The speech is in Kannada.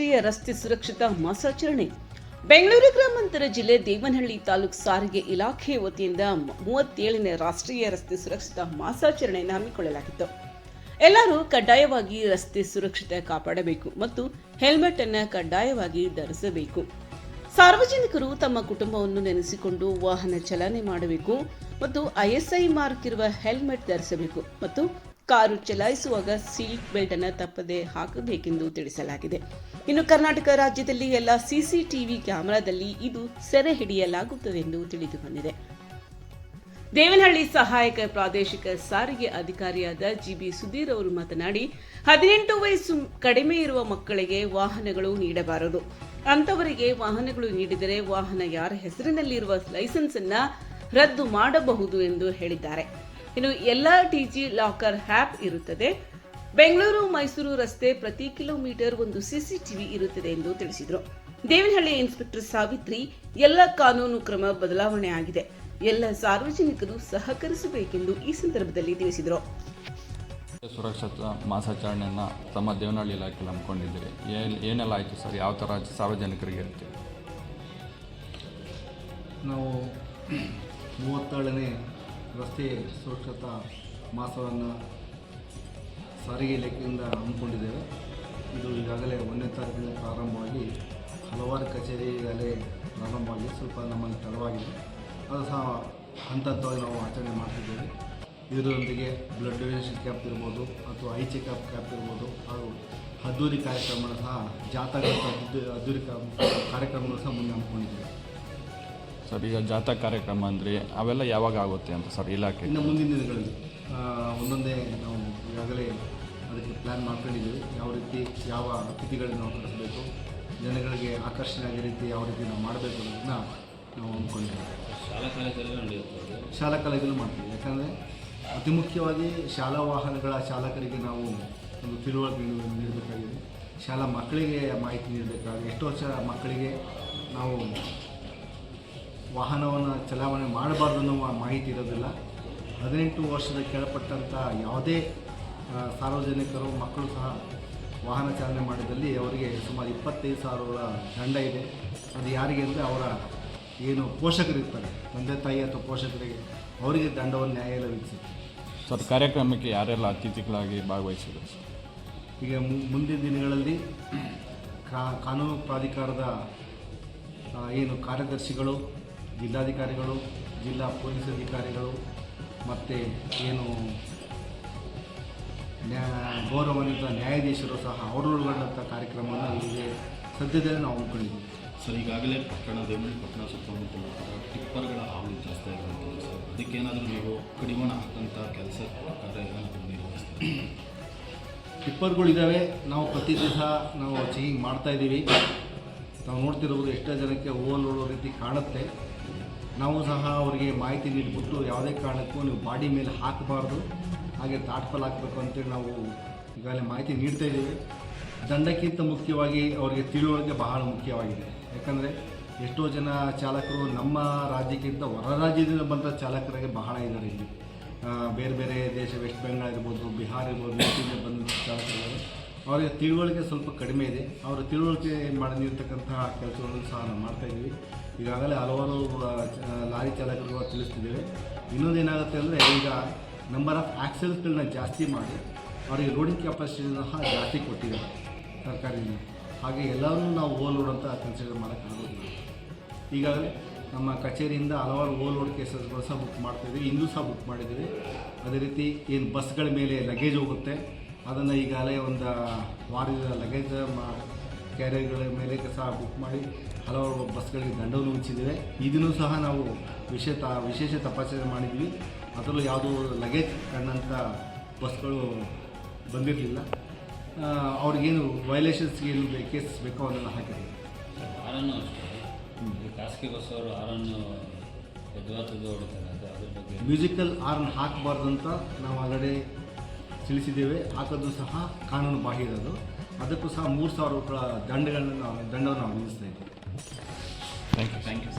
ರಾಷ್ಟ್ರೀಯ ರಸ್ತೆ ಸುರಕ್ಷತಾ ಮಾಸಾಚರಣೆ. ಬೆಂಗಳೂರು ಗ್ರಾಮಾಂತರ ಜಿಲ್ಲೆ ದೇವನಹಳ್ಳಿ ತಾಲೂಕು ಸಾರಿಗೆ ಇಲಾಖೆ ವತಿಯಿಂದ ಮೂವತ್ತೇಳನೇ ರಾಷ್ಟ್ರೀಯ ರಸ್ತೆ ಸುರಕ್ಷತಾ ಮಾಸಾಚರಣೆಯನ್ನು ಹಮ್ಮಿಕೊಳ್ಳಲಾಗಿತ್ತು. ಎಲ್ಲರೂ ಕಡ್ಡಾಯವಾಗಿ ರಸ್ತೆ ಸುರಕ್ಷತೆ ಕಾಪಾಡಬೇಕು ಮತ್ತು ಹೆಲ್ಮೆಟ್ ಅನ್ನು ಕಡ್ಡಾಯವಾಗಿ ಧರಿಸಬೇಕು. ಸಾರ್ವಜನಿಕರು ತಮ್ಮ ಕುಟುಂಬವನ್ನು ನೆನೆಸಿಕೊಂಡು ವಾಹನ ಚಲನೆ ಮಾಡಬೇಕು ಮತ್ತು ಐಎಸ್ಐ ಮಾರ್ಕ್ ಇರುವ ಹೆಲ್ಮೆಟ್ ಧರಿಸಬೇಕು ಮತ್ತು ಕಾರು ಚಲಾಯಿಸುವಾಗ ಸೀಟ್ ಬೆಲ್ಟ್ ಅನ್ನು ತಪ್ಪದೆ ಹಾಕಬೇಕೆಂದು ತಿಳಿಸಲಾಗಿದೆ. ಇನ್ನು ಕರ್ನಾಟಕ ರಾಜ್ಯದಲ್ಲಿ ಎಲ್ಲ ಸಿಸಿಟಿವಿ ಕ್ಯಾಮೆರಾದಲ್ಲಿ ಇದು ಸೆರೆ ಹಿಡಿಯಲಾಗುತ್ತದೆ ಎಂದು ತಿಳಿದು ಬಂದಿದೆ ದೇವನಹಳ್ಳಿ ಸಹಾಯಕ ಪ್ರಾದೇಶಿಕ ಸಾರಿಗೆ ಅಧಿಕಾರಿಯಾದ ಜಿಬಿ ಸುಧೀರ್ ಅವರು ಮಾತನಾಡಿ, ಹದಿನೆಂಟು ವಯಸ್ಸು ಕಡಿಮೆ ಇರುವ ಮಕ್ಕಳಿಗೆ ವಾಹನಗಳು ನೀಡಬಾರದು. ಅಂತವರಿಗೆ ವಾಹನಗಳು ನೀಡಿದರೆ ವಾಹನ ಯಾರ ಹೆಸರಿನಲ್ಲಿರುವ ಲೈಸೆನ್ಸ್ ಅನ್ನ ರದ್ದು ಮಾಡಬಹುದು ಎಂದು ಹೇಳಿದ್ದಾರೆ. ಇನ್ನು ಎಲ್ಲ ಟಿಜಿ ಲಾಕರ್ ಹ್ಯಾಪ್ ಇರುತ್ತದೆ. ಬೆಂಗಳೂರು ಮೈಸೂರು ರಸ್ತೆ ಪ್ರತಿ ಕಿಲೋಮೀಟರ್ ಒಂದು ಸಿಸಿಟಿವಿ ಇರುತ್ತದೆ ಎಂದು ತಿಳಿಸಿದರು. ದೇವನಹಳ್ಳಿ ಇನ್ಸ್ಪೆಕ್ಟರ್ ಸಾವಿತ್ರಿ ಎಲ್ಲ ಕಾನೂನು ಕ್ರಮ ಬದಲಾವಣೆ ಆಗಿದೆ. ಎಲ್ಲ ಸಾರ್ವಜನಿಕರು ಸಹಕರಿಸಬೇಕೆಂದು ಈ ಸಂದರ್ಭದಲ್ಲಿ ತಿಳಿಸಿದರು. ಸುರಕ್ಷತಾ ಮಾಸಾಚರಣೆಯನ್ನು ತಮ್ಮ ದೇವನಹಳ್ಳಿ ಇಲಾಖೆಯಲ್ಲಿ ಹಮ್ಮಿಕೊಂಡಿದ್ದೀರಿ. ಏನು ಏನೆಲ್ಲ ಆಯಿತು ಸರ್? ಯಾವ ಥರ ಸಾರ್ವಜನಿಕರಿಗೆ ಇರುತ್ತೆ ನಾವು ಮೂವತ್ತೇಳನೇ ರಸ್ತೆ ಸುರಕ್ಷತಾ ಮಾಸವನ್ನು ಸಾರಿಗೆ ಇಲಾಖೆಯಿಂದ ಹಮ್ಮಿಕೊಂಡಿದ್ದೇವೆ. ಇದು ಈಗಾಗಲೇ ಒಂದನೇ ತಾರೀಕಿನ ಪ್ರಾರಂಭವಾಗಿ ಹಲವಾರು ಕಚೇರಿಗಳಲ್ಲೇ ಪ್ರಾರಂಭವಾಗಿ ಸ್ವಲ್ಪ ನಮ್ಮಲ್ಲಿ ತಡವಾಗಿದೆ. ಅದು ಸಹ ಹಂತ ಹಂತವಾಗಿ ನಾವು ಆಚರಣೆ ಮಾಡ್ತಿದ್ದೇವೆ. ಇದರೊಂದಿಗೆ ಬ್ಲಡ್ ಡೊನೇಷನ್ ಕ್ಯಾಪ್ ಇರ್ಬೋದು ಅಥವಾ ಐ ಚೆಕಪ್ ಕ್ಯಾಪ್ ಇರ್ಬೋದು ಹಾಗೂ ಅದ್ದೂರಿ ಕಾರ್ಯಕ್ರಮ ಸಹ ಜಾಥಾ ಅದ್ದು ಅದ್ದೂರಿ ಕಾರ್ಯಕ್ರಮಗಳು ಸಹ ಮುಂದೆ ಹಮ್ಮಿಕೊಂಡಿದ್ದೇವೆ. ಸರ್ ಈಗ ಜಾಥಾ ಕಾರ್ಯಕ್ರಮ ಅಂದರೆ ಅವೆಲ್ಲ ಯಾವಾಗ ಆಗುತ್ತೆ ಅಂತ ಸರ್ ಇಲಾಖೆ? ಇನ್ನು ಮುಂದಿನ ದಿನಗಳಲ್ಲಿ. ಒಂದೊಂದೇ ನಾವು ಈಗಾಗಲೇ ಅದಕ್ಕೆ ಪ್ಲ್ಯಾನ್ ಮಾಡ್ಕೊಂಡಿದ್ದೀವಿ. ಯಾವ ರೀತಿ ಯಾವ ಅತಿಥಿಗಳನ್ನ ನಾವು ಕಳಿಸ್ಬೇಕು ಜನಗಳಿಗೆ ಆಕರ್ಷಣೆ ಆಗೋ ರೀತಿ ಯಾವ ರೀತಿ ನಾವು ಮಾಡಬೇಕು ಅನ್ನೋದನ್ನ ನಾವು ಅಂದ್ಕೊಂಡಿದ್ದೀವಿ ಶಾಲಾ ಕಾಲೇಜಲ್ಲೂ ಶಾಲಾ ಕಾಲೇಜಲ್ಲೂ ಮಾಡ್ತೀವಿ. ಯಾಕಂದರೆ ಅತಿ ಮುಖ್ಯವಾಗಿ ಶಾಲಾ ವಾಹನಗಳ ಚಾಲಕರಿಗೆ ನಾವು ಒಂದು ತಿಳುವಳಿಕೆ ನೀಡು- ನೀಡಬೇಕಾಗಿದೆ. ಶಾಲಾ ಮಕ್ಕಳಿಗೆ ಮಾಹಿತಿ ನೀಡಬೇಕಾಗಿದೆ. ಎಷ್ಟೋ ವರ್ಷ ಮಕ್ಕಳಿಗೆ ನಾವು ವಾಹನವನ್ನು ಚಲಾವಣೆ ಮಾಡಬಾರ್ದು ಅನ್ನೋ ಮಾಹಿತಿ ಇರೋದಿಲ್ಲ. ಹದಿನೆಂಟು ವರ್ಷದ ಕೆಳಪಟ್ಟಂಥ ಯಾವುದೇ ಸಾರ್ವಜನಿಕರು ಮಕ್ಕಳು ಸಹ ವಾಹನ ಚಾಲನೆ ಮಾಡಿದಲ್ಲಿ ಅವರಿಗೆ ಸುಮಾರು ಇಪ್ಪತ್ತೈದು ಸಾವಿರಗಳ ದಂಡ ಇದೆ. ಅದು ಯಾರಿಗೆ ಅಂದರೆ ಅವರ ಏನು ಪೋಷಕರಿರ್ತಾರೆ ತಂದೆ ತಾಯಿ ಅಥವಾ ಪೋಷಕರಿಗೆ ಅವರಿಗೆ ದಂಡವನ್ನು ನ್ಯಾಯಾಲಯ ವಿಧಿಸುತ್ತೆ. ಸರ್ ಕಾರ್ಯಕ್ರಮಕ್ಕೆ ಯಾರೆಲ್ಲ ಅತಿಥಿಗಳಾಗಿ ಭಾಗವಹಿಸಿದರು? ಈಗ ಮು- ಮುಂದಿನ ದಿನಗಳಲ್ಲಿ ಕಾ- ಕಾನೂನು ಪ್ರಾಧಿಕಾರದ ಏನು ಕಾರ್ಯದರ್ಶಿಗಳು ಜಿಲ್ಲಾಧಿಕಾರಿಗಳು ಜಿಲ್ಲಾ ಪೊಲೀಸ್ ಅಧಿಕಾರಿಗಳು ಮತ್ತು ಏನು ನ್ಯಾ ಗೌರವಾನ್ವಿತ ನ್ಯಾಯಾಧೀಶರು ಸಹ ಅವರೊಳಗೊಂಡಂಥ ಕಾರ್ಯಕ್ರಮವನ್ನು ಇಲ್ಲಿಗೆ ಸದ್ಯದಲ್ಲೇ ನಾವು ಹಮ್ಮಿಕೊಂಡಿದ್ದೀವಿ. ಸರ್ ಈಗಾಗಲೇ ಪಟ್ಟಣ ದೇವಳಿ ಪಟ್ಟಣ ಸುತ್ತಮುತ್ತಲ ಟಿಪ್ಪರ್ಗಳ ಹಾವಳಿ ಜಾಸ್ತಿ ಆಗಿರುತ್ತದೆ ಸರ್. ಅದಕ್ಕೇನಾದರೂ ನೀವು ಕಡಿವಾಣ ಹಾಕಂಥ ಕೆಲಸ ಕಾರ್ಯ ಏನಾದರೂ ಟಿಪ್ಪರ್ಗಳಿದ್ದಾವೆ ನಾವು ಪ್ರತಿ ದಿವಸ ನಾವು ಚೆಕಿಂಗ್ ಮಾಡ್ತಾ ಇದ್ದೀವಿ. ನಾವು ನೋಡ್ತಿರ್ಬೋದು ಎಷ್ಟೋ ಜನಕ್ಕೆ ಓವರ್ಲೋಡೋ ರೀತಿ ಕಾಣುತ್ತೆ. ನಾವು ಸಹ ಅವರಿಗೆ ಮಾಹಿತಿ ನೀಡಿಬಿಟ್ಟು ಯಾವುದೇ ಕಾರಣಕ್ಕೂ ನೀವು ಬಾಡಿ ಮೇಲೆ ಹಾಕಬಾರ್ದು. ಹಾಗೆ ತಾಟ್ಫಲ್ ಹಾಕಬೇಕು ಅಂತೇಳಿ ನಾವು ಈಗಾಗಲೇ ಮಾಹಿತಿ ನೀಡ್ತಾ ಇದ್ದೀವಿ. ದಂಡಕ್ಕಿಂತ ಮುಖ್ಯವಾಗಿ ಅವರಿಗೆ ತಿಳುವಳಿಕೆ ಬಹಳ ಮುಖ್ಯವಾಗಿದೆ. ಯಾಕಂದರೆ ಎಷ್ಟೋ ಜನ ಚಾಲಕರು ನಮ್ಮ ರಾಜ್ಯಕ್ಕಿಂತ ಹೊರ ರಾಜ್ಯದಿಂದ ಬಂದ ಚಾಲಕರಿಗೆ ಬಹಳ ಇದ್ದಾರೆ ಇಲ್ಲಿ. ಬೇರೆ ಬೇರೆ ದೇಶ, ವೆಸ್ಟ್ ಬೆಂಗಾಲ್ ಇರ್ಬೋದು, ಬಿಹಾರ್ ಇರ್ಬೋದು ಬಂದ ಚಾಲಕರಿದ್ದಾರೆ ಅವರಿಗೆ ತಿಳುವಳಿಕೆ ಸ್ವಲ್ಪ ಕಡಿಮೆ ಇದೆ. ಅವರ ತಿಳುವಳಿಕೆ ಮಾಡಿರ್ತಕ್ಕಂತಹ ಕೆಲಸಗಳನ್ನು ಸಹ ನಾವು ಮಾಡ್ತಾಯಿದ್ದೀವಿ ಈಗಾಗಲೇ ಹಲವಾರು ಲಾರಿ ಚಾಲಕರು ತಿಳಿಸ್ತಿದ್ದೇವೆ. ಇನ್ನೊಂದೇನಾಗುತ್ತೆ ಅಂದರೆ ಈಗ ನಂಬರ್ ಆಫ್ ಆ್ಯಕ್ಸೆಲ್ಸ್ಗಳನ್ನ ಜಾಸ್ತಿ ಮಾಡಿ ಅವರಿಗೆ ರೋಡಿಂಗ್ ಕೆಪಾಸಿಟಿ ಸಹ ಜಾಸ್ತಿ ಕೊಟ್ಟಿದ್ದಾರೆ ಸರ್ಕಾರದಿಂದ. ಹಾಗೆ ಎಲ್ಲರನ್ನೂ ನಾವು ಅಂತ ಕನ್ಸಿಡರ್ ಮಾಡೋಕ್ಕಾಗೋದಿಲ್ಲ ಈಗಾಗಲೇ ನಮ್ಮ ಕಚೇರಿಯಿಂದ ಹಲವಾರು ಓವರ್ಲೋಡ್ ಕೇಸಸ್ಗಳು ಸಹ ಬುಕ್ ಮಾಡ್ತಾಯಿದ್ದೀವಿ ಇನ್ನೂ ಸಹ ಬುಕ್ ಮಾಡಿದ್ದೀವಿ. ಅದೇ ರೀತಿ ಏನು ಬಸ್ಗಳ ಮೇಲೆ ಲಗೇಜ್ ಹೋಗುತ್ತೆ. ಅದನ್ನು ಈಗಾಗಲೇ ಒಂದು ವಾರದ ಲಗೇಜ್ ಮಾ ಕ್ಯಾರಿಯರ್ಗಳ ಮೇಲೆ ಸಹ ಬುಕ್ ಮಾಡಿ ಹಲವಾರು ಬಸ್ಗಳಿಗೆ ದಂಡವನ್ನು ಮುಚ್ಚಿದ್ದೇವೆ ಇದನ್ನು ಸಹ ನಾವು ವಿಶೇಷ ವಿಶೇಷ ತಪಾಸಣೆ ಮಾಡಿದ್ವಿ. ಅದರಲ್ಲೂ ಯಾವುದೂ ಲಗೇಜ್ ಕಂಡಂಥ ಬಸ್ಗಳು ಬಂದಿರಲಿಲ್ಲ. ಅವ್ರಿಗೇನು ವೈಲೇಷನ್ಸ್ಗೆ ಏನು ಕೇಸಸ್ ಬೇಕೋ ಅದನ್ನು ಹಾಕಿದ್ವಿ. ಹಾರನ್ನು ಅಷ್ಟೇ. ಖಾಸಗಿ ಬಸ್ ಅವರು ಬಗ್ಗೆ ಮ್ಯೂಸಿಕಲ್ ಆರ್ನ್ ಹಾಕಬಾರ್ದು ಅಂತ ನಾವು ಆಲ್ರೆಡಿ ತಿಳಿಸಿದ್ದೇವೆ. ಹಾಕೋದು ಸಹ ಕಾನೂನು ಬಾಹಿರದು. ಅದಕ್ಕೂ ಸಹ ಮೂರು ಸಾವಿರ ರೂಪಾಯಿ ದಂಡಗಳನ್ನು ನಾವು ದಂಡವನ್ನು ನಾವು ವಿಧಿಸ್ತಾ ಇದ್ದೀವಿ. Thank you thank you